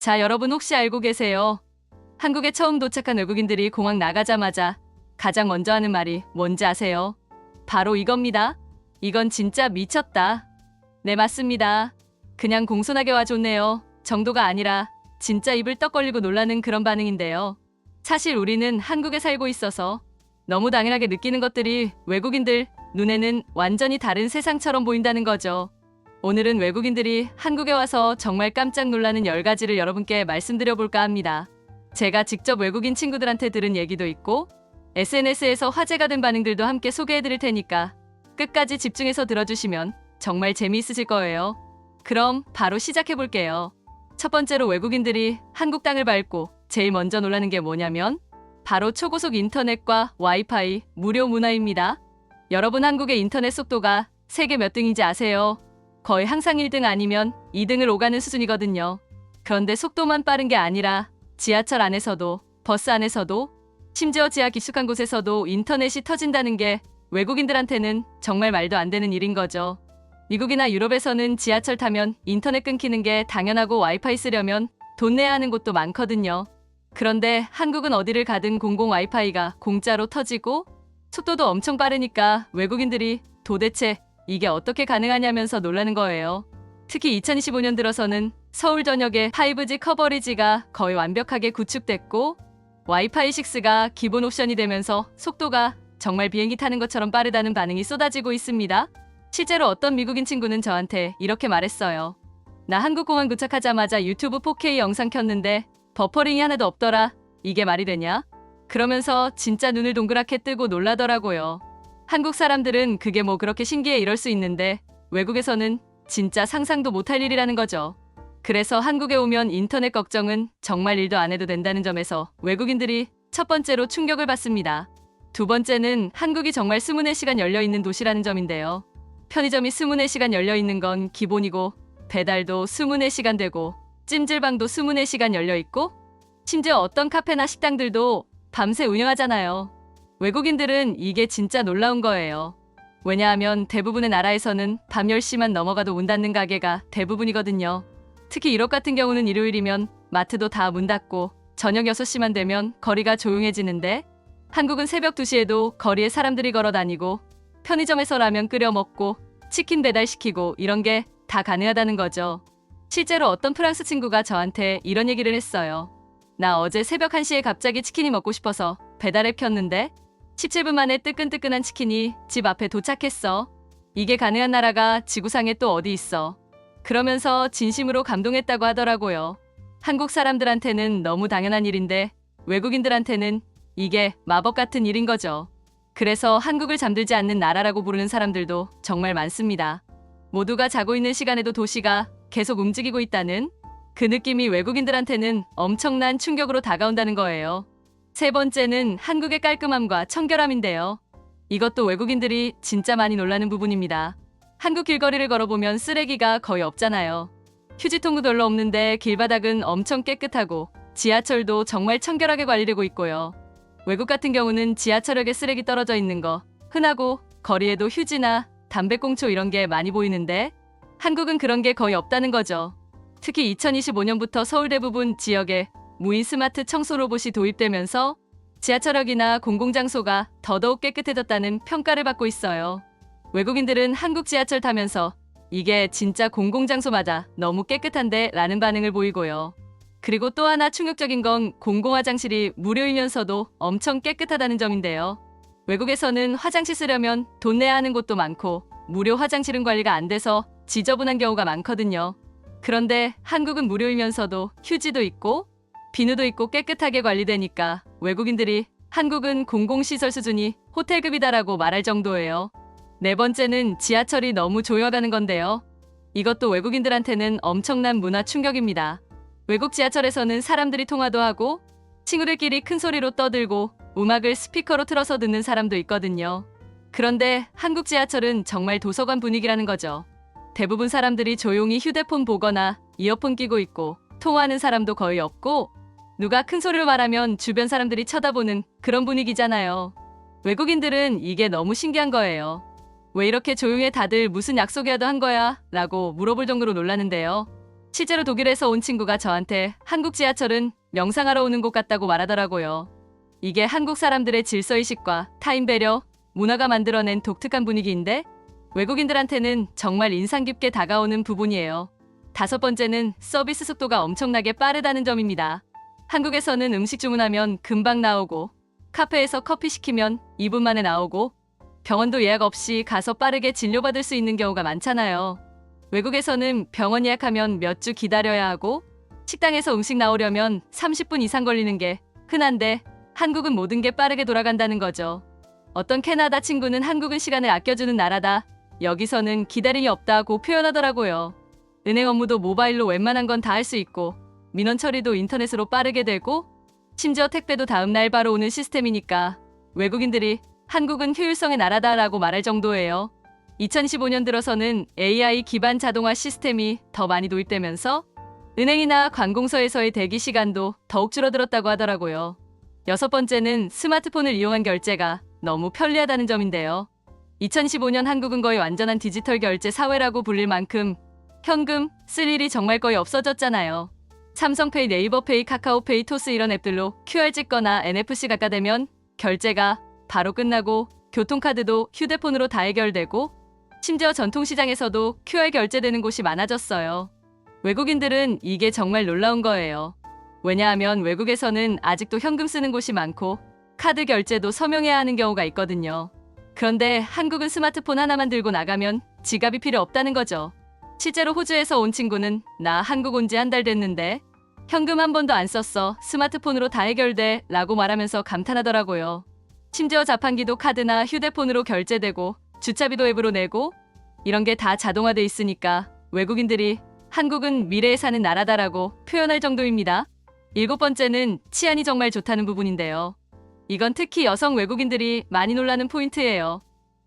자, 여러분 혹시 알고 계세요? 한국에 처음 도착한 외국인들이 공항 나가자마자 가장 먼저 하는 말이 뭔지 아세요? 바로 이겁니다. 이건 진짜 미쳤다. 네, 맞습니다. 그냥 공손하게 와 좋네요. 정도가 아니라 진짜 입을 떡 벌리고 놀라는 그런 반응인데요. 사실 우리는 한국에 살고 있어서 너무 당연하게 느끼는 것들이 외국인들 눈에는 완전히 다른 세상처럼 보인다는 거죠. 오늘은 외국인들이 한국에 와서 정말 깜짝 놀라는 10가지를 여러분께 말씀드려 볼까 합니다. 제가 직접 외국인 친구들한테 들은 얘기도 있고 SNS에서 화제가 된 반응들도 함께 소개해 드릴 테니까 끝까지 집중해서 들어주시면 정말 재미있으실 거예요. 그럼 바로 시작해 볼게요. 첫 번째로 외국인들이 한국 땅을 밟고 제일 먼저 놀라는 게 뭐냐면 바로 초고속 인터넷과 와이파이 무료 문화입니다. 여러분 한국의 인터넷 속도가 세계 몇 등인지 아세요? 거의 항상 1등 아니면 2등을 오가는 수준이거든요. 그런데 속도만 빠른 게 아니라 지하철 안에서도 버스 안에서도 심지어 지하 깊숙한 곳에서도 인터넷이 터진다는 게 외국인들한테는 정말 말도 안 되는 일인 거죠. 미국이나 유럽에서는 지하철 타면 인터넷 끊기는 게 당연하고 와이파이 쓰려면 돈 내야 하는 곳도 많거든요. 그런데 한국은 어디를 가든 공공 와이파이가 공짜로 터지고 속도도 엄청 빠르니까 외국인들이 도대체 이게 어떻게 가능하냐면서 놀라는 거예요. 특히 2025년 들어서는 서울 전역의 5G 커버리지가 거의 완벽하게 구축됐고 와이파이 6가 기본 옵션이 되면서 속도가 정말 비행기 타는 것처럼 빠르다는 반응이 쏟아지고 있습니다. 실제로 어떤 미국인 친구는 저한테 이렇게 말했어요. 나 한국 공항 도착하자마자 유튜브 4K 영상 켰는데 버퍼링이 하나도 없더라. 이게 말이 되냐? 그러면서 진짜 눈을 동그랗게 뜨고 놀라더라고요. 한국 사람들은 그게 뭐 그렇게 신기해 이럴 수 있는데 외국에서는 진짜 상상도 못할 일이라는 거죠. 그래서 한국에 오면 인터넷 걱정은 정말 일도 안 해도 된다는 점에서 외국인들이 첫 번째로 충격을 받습니다. 두 번째는 한국이 정말 24시간 열려 있는 도시라는 점인데요. 편의점이 24시간 열려 있는 건 기본이고 배달도 24시간 되고 찜질방도 24시간 열려 있고 심지어 어떤 카페나 식당들도 밤새 운영하잖아요. 외국인들은 이게 진짜 놀라운 거예요. 왜냐하면 대부분의 나라에서는 밤 10시만 넘어가도 문 닫는 가게가 대부분이거든요. 특히 유럽 같은 경우는 일요일이면 마트도 다 문 닫고 저녁 6시만 되면 거리가 조용해지는데 한국은 새벽 2시에도 거리에 사람들이 걸어 다니고 편의점에서 라면 끓여 먹고 치킨 배달시키고 이런 게 다 가능하다는 거죠. 실제로 어떤 프랑스 친구가 저한테 이런 얘기를 했어요. 나 어제 새벽 1시에 갑자기 치킨이 먹고 싶어서 배달앱 켰는데 17분 만에 뜨끈뜨끈한 치킨이 집 앞에 도착했어. 이게 가능한 나라가 지구상에 또 어디 있어. 그러면서 진심으로 감동했다고 하더라고요. 한국 사람들한테는 너무 당연한 일인데 외국인들한테는 이게 마법 같은 일인 거죠. 그래서 한국을 잠들지 않는 나라라고 부르는 사람들도 정말 많습니다. 모두가 자고 있는 시간에도 도시가 계속 움직이고 있다는 그 느낌이 외국인들한테는 엄청난 충격으로 다가온다는 거예요. 세 번째는 한국의 깔끔함과 청결함인데요. 이것도 외국인들이 진짜 많이 놀라는 부분입니다. 한국 길거리를 걸어보면 쓰레기가 거의 없잖아요. 휴지통도 별로 없는데 길바닥은 엄청 깨끗하고 지하철도 정말 청결하게 관리되고 있고요. 외국 같은 경우는 지하철역에 쓰레기 떨어져 있는 거 흔하고 거리에도 휴지나 담배꽁초 이런 게 많이 보이는데 한국은 그런 게 거의 없다는 거죠. 특히 2025년부터 서울 대부분 지역에 무인 스마트 청소 로봇이 도입되면서 지하철역이나 공공장소가 더더욱 깨끗해졌다는 평가를 받고 있어요. 외국인들은 한국 지하철 타면서 이게 진짜 공공장소마다 너무 깨끗한데 라는 반응을 보이고요. 그리고 또 하나 충격적인 건 공공화장실이 무료이면서도 엄청 깨끗하다는 점인데요. 외국에서는 화장실 쓰려면 돈 내야 하는 곳도 많고 무료 화장실은 관리가 안 돼서 지저분한 경우가 많거든요. 그런데 한국은 무료이면서도 휴지도 있고 비누도 있고 깨끗하게 관리되니까 외국인들이 한국은 공공시설 수준이 호텔급이다라고 말할 정도예요. 네 번째는 지하철이 너무 조용하다는 건데요. 이것도 외국인들한테는 엄청난 문화 충격입니다. 외국 지하철에서는 사람들이 통화도 하고 친구들끼리 큰 소리로 떠들고 음악을 스피커로 틀어서 듣는 사람도 있거든요. 그런데 한국 지하철은 정말 도서관 분위기라는 거죠. 대부분 사람들이 조용히 휴대폰 보거나 이어폰 끼고 있고 통화하는 사람도 거의 없고 누가 큰 소리로 말하면 주변 사람들이 쳐다보는 그런 분위기잖아요. 외국인들은 이게 너무 신기한 거예요. 왜 이렇게 조용해 다들 무슨 약속이라도 한 거야? 라고 물어볼 정도로 놀라는데요. 실제로 독일에서 온 친구가 저한테 한국 지하철은 명상하러 오는 곳 같다고 말하더라고요. 이게 한국 사람들의 질서의식과 타인 배려, 문화가 만들어낸 독특한 분위기인데 외국인들한테는 정말 인상 깊게 다가오는 부분이에요. 다섯 번째는 서비스 속도가 엄청나게 빠르다는 점입니다. 한국에서는 음식 주문하면 금방 나오고 카페에서 커피 시키면 2분 만에 나오고 병원도 예약 없이 가서 빠르게 진료받을 수 있는 경우가 많잖아요. 외국에서는 병원 예약하면 몇 주 기다려야 하고 식당에서 음식 나오려면 30분 이상 걸리는 게 흔한데 한국은 모든 게 빠르게 돌아간다는 거죠. 어떤 캐나다 친구는 한국은 시간을 아껴주는 나라다. 여기서는 기다림이 없다고 표현하더라고요. 은행 업무도 모바일로 웬만한 건 다 할 수 있고 민원 처리도 인터넷으로 빠르게 되고 심지어 택배도 다음 날 바로 오는 시스템이니까 외국인들이 한국은 효율성의 나라다라고 말할 정도예요. 2015년 들어서는 AI 기반 자동화 시스템이 더 많이 도입되면서 은행이나 관공서에서의 대기 시간도 더욱 줄어들었다고 하더라고요. 여섯 번째는 스마트폰을 이용한 결제가 너무 편리하다는 점인데요. 2015년 한국은 거의 완전한 디지털 결제 사회라고 불릴 만큼 현금 쓸 일이 정말 거의 없어졌잖아요. 삼성페이, 네이버페이, 카카오페이, 토스 이런 앱들로 QR 찍거나 NFC 갖다 대면 결제가 바로 끝나고 교통카드도 휴대폰으로 다 해결되고 심지어 전통시장에서도 QR 결제되는 곳이 많아졌어요. 외국인들은 이게 정말 놀라운 거예요. 왜냐하면 외국에서는 아직도 현금 쓰는 곳이 많고 카드 결제도 서명해야 하는 경우가 있거든요. 그런데 한국은 스마트폰 하나만 들고 나가면 지갑이 필요 없다는 거죠. 실제로 호주에서 온 친구는 나 한국 온 지 한 달 됐는데 현금 한 번도 안 썼어. 스마트폰으로 다 해결돼. 라고 말하면서 감탄하더라고요. 심지어 자판기도 카드나 휴대폰으로 결제되고 주차비도 앱으로 내고 이런 게 다 자동화돼 있으니까 외국인들이 한국은 미래에 사는 나라다라고 표현할 정도입니다. 일곱 번째는 치안이 정말 좋다는 부분인데요. 이건 특히 여성 외국인들이 많이 놀라는 포인트예요.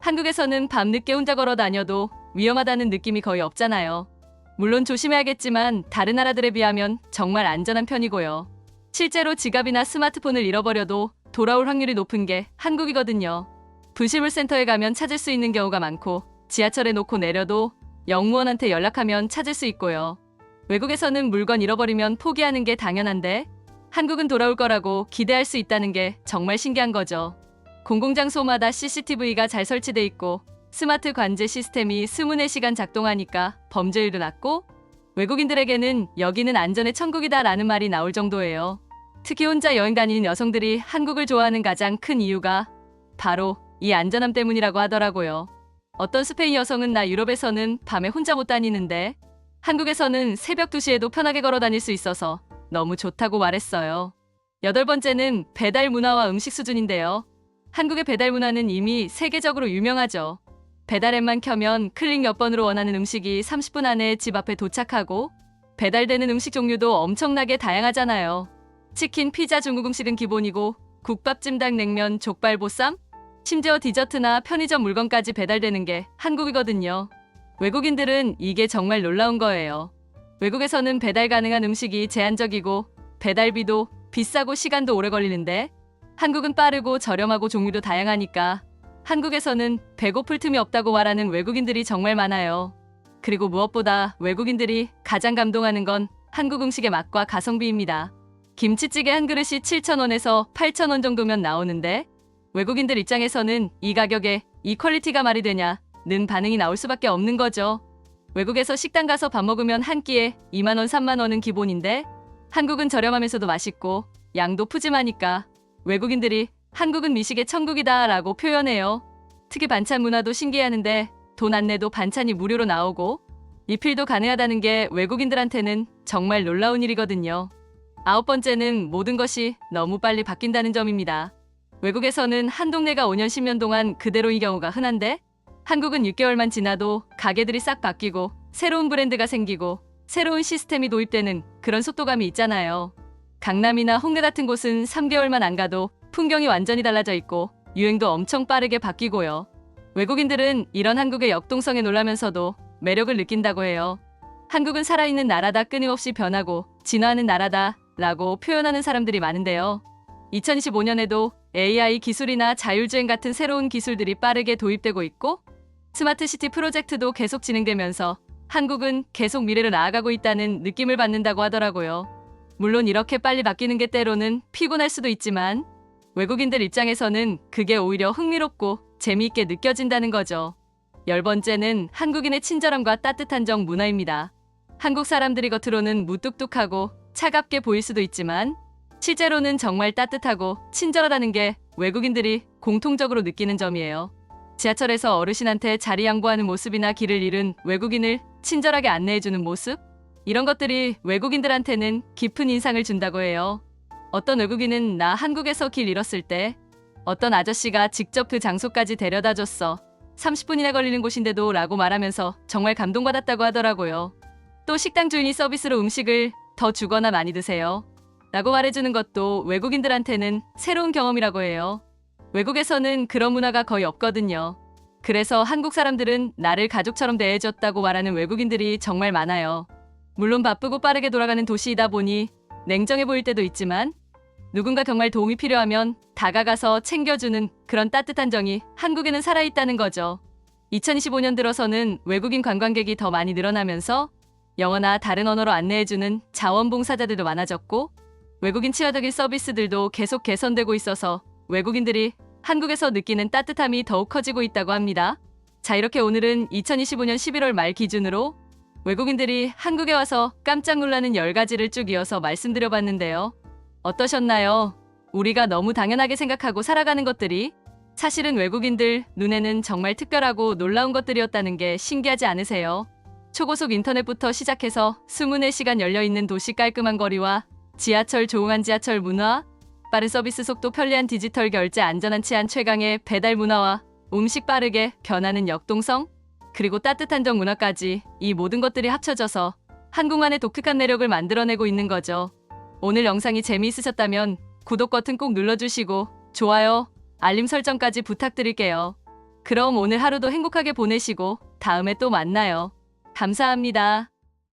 한국에서는 밤늦게 혼자 걸어 다녀도 위험하다는 느낌이 거의 없잖아요. 물론 조심해야겠지만 다른 나라들에 비하면 정말 안전한 편이고요. 실제로 지갑이나 스마트폰을 잃어버려도 돌아올 확률이 높은 게 한국이거든요. 부실물 센터에 가면 찾을 수 있는 경우가 많고 지하철에 놓고 내려도 영무원한테 연락하면 찾을 수 있고요. 외국에서는 물건 잃어버리면 포기하는 게 당연한데 한국은 돌아올 거라고 기대할 수 있다는 게 정말 신기한 거죠. 공공장소마다 CCTV가 잘 설치돼 있고 스마트 관제 시스템이 24시간 작동하니까 범죄율도 낮고 외국인들에게는 여기는 안전의 천국이다라는 말이 나올 정도예요. 특히 혼자 여행 다니는 여성들이 한국을 좋아하는 가장 큰 이유가 바로 이 안전함 때문이라고 하더라고요. 어떤 스페인 여성은 나 유럽에서는 밤에 혼자 못 다니는데 한국에서는 새벽 2시에도 편하게 걸어 다닐 수 있어서 너무 좋다고 말했어요. 여덟 번째는 배달 문화와 음식 수준인데요. 한국의 배달 문화는 이미 세계적으로 유명하죠. 배달 앱만 켜면 클릭 몇 번으로 원하는 음식이 30분 안에 집 앞에 도착하고 배달되는 음식 종류도 엄청나게 다양하잖아요. 치킨, 피자, 중국 음식은 기본이고 국밥, 찜닭, 냉면, 족발, 보쌈, 심지어 디저트나 편의점 물건까지 배달되는 게 한국이거든요. 외국인들은 이게 정말 놀라운 거예요. 외국에서는 배달 가능한 음식이 제한적이고 배달비도 비싸고 시간도 오래 걸리는데 한국은 빠르고 저렴하고 종류도 다양하니까 한국에서는 배고플 틈이 없다고 말하는 외국인들이 정말 많아요. 그리고 무엇보다 외국인들이 가장 감동하는 건 한국 음식의 맛과 가성비입니다. 김치찌개 한 그릇이 7,000원에서 8,000원 정도면 나오는데 외국인들 입장에서는 이 가격에 이 퀄리티가 말이 되냐는 반응이 나올 수밖에 없는 거죠. 외국에서 식당 가서 밥 먹으면 한 끼에 2만 원, 3만 원은 기본인데 한국은 저렴하면서도 맛있고 양도 푸짐하니까 외국인들이 한국은 미식의 천국이다 라고 표현해요. 특히 반찬 문화도 신기해하는데 돈 안 내도 반찬이 무료로 나오고 리필도 가능하다는 게 외국인들한테는 정말 놀라운 일이거든요. 아홉 번째는 모든 것이 너무 빨리 바뀐다는 점입니다. 외국에서는 한 동네가 5년, 10년 동안 그대로인 경우가 흔한데 한국은 6개월만 지나도 가게들이 싹 바뀌고 새로운 브랜드가 생기고 새로운 시스템이 도입되는 그런 속도감이 있잖아요. 강남이나 홍대 같은 곳은 3개월만 안 가도 풍경이 완전히 달라져 있고 유행도 엄청 빠르게 바뀌고요. 외국인들은 이런 한국의 역동성에 놀라면서도 매력을 느낀다고 해요. 한국은 살아있는 나라다 끊임없이 변하고 진화하는 나라다 라고 표현하는 사람들이 많은데요. 2025년에도 AI 기술이나 자율주행 같은 새로운 기술들이 빠르게 도입되고 있고 스마트 시티 프로젝트도 계속 진행되면서 한국은 계속 미래로 나아가고 있다는 느낌을 받는다고 하더라고요. 물론 이렇게 빨리 바뀌는 게 때로는 피곤할 수도 있지만 외국인들 입장에서는 그게 오히려 흥미롭고 재미있게 느껴진다는 거죠. 열 번째는 한국인의 친절함과 따뜻한 정 문화입니다. 한국 사람들이 겉으로는 무뚝뚝하고 차갑게 보일 수도 있지만 실제로는 정말 따뜻하고 친절하다는 게 외국인들이 공통적으로 느끼는 점이에요. 지하철에서 어르신한테 자리 양보하는 모습이나 길을 잃은 외국인을 친절하게 안내해주는 모습? 이런 것들이 외국인들한테는 깊은 인상을 준다고 해요. 어떤 외국인은 나 한국에서 길 잃었을 때 어떤 아저씨가 직접 그 장소까지 데려다 줬어. 30분이나 걸리는 곳인데도 라고 말하면서 정말 감동받았다고 하더라고요. 또 식당 주인이 서비스로 음식을 더 주거나 많이 드세요. 라고 말해주는 것도 외국인들한테는 새로운 경험이라고 해요. 외국에서는 그런 문화가 거의 없거든요. 그래서 한국 사람들은 나를 가족처럼 대해줬다고 말하는 외국인들이 정말 많아요. 물론 바쁘고 빠르게 돌아가는 도시이다 보니 냉정해 보일 때도 있지만 누군가 정말 도움이 필요하면 다가가서 챙겨주는 그런 따뜻한 정이 한국에는 살아있다는 거죠. 2025년 들어서는 외국인 관광객이 더 많이 늘어나면서 영어나 다른 언어로 안내해주는 자원봉사자들도 많아졌고 외국인 치화적인 서비스들도 계속 개선되고 있어서 외국인들이 한국에서 느끼는 따뜻함이 더욱 커지고 있다고 합니다. 자, 이렇게 오늘은 2025년 11월 말 기준으로 외국인들이 한국에 와서 깜짝 놀라는 10가지를 쭉 이어서 말씀드려봤는데요. 어떠셨나요? 우리가 너무 당연하게 생각하고 살아가는 것들이 사실은 외국인들 눈에는 정말 특별하고 놀라운 것들이었다는 게 신기하지 않으세요? 초고속 인터넷부터 시작해서 24시간 열려있는 도시 깔끔한 거리와 지하철 조용한 지하철 문화, 빠른 서비스 속도 편리한 디지털 결제 안전한 치안 최강의 배달 문화와 음식 빠르게 변하는 역동성, 그리고 따뜻한 정 문화까지 이 모든 것들이 합쳐져서 한국만의 독특한 매력을 만들어내고 있는 거죠. 오늘 영상이 재미있으셨다면 구독 버튼 꼭 눌러주시고 좋아요, 알림 설정까지 부탁드릴게요. 그럼 오늘 하루도 행복하게 보내시고 다음에 또 만나요. 감사합니다.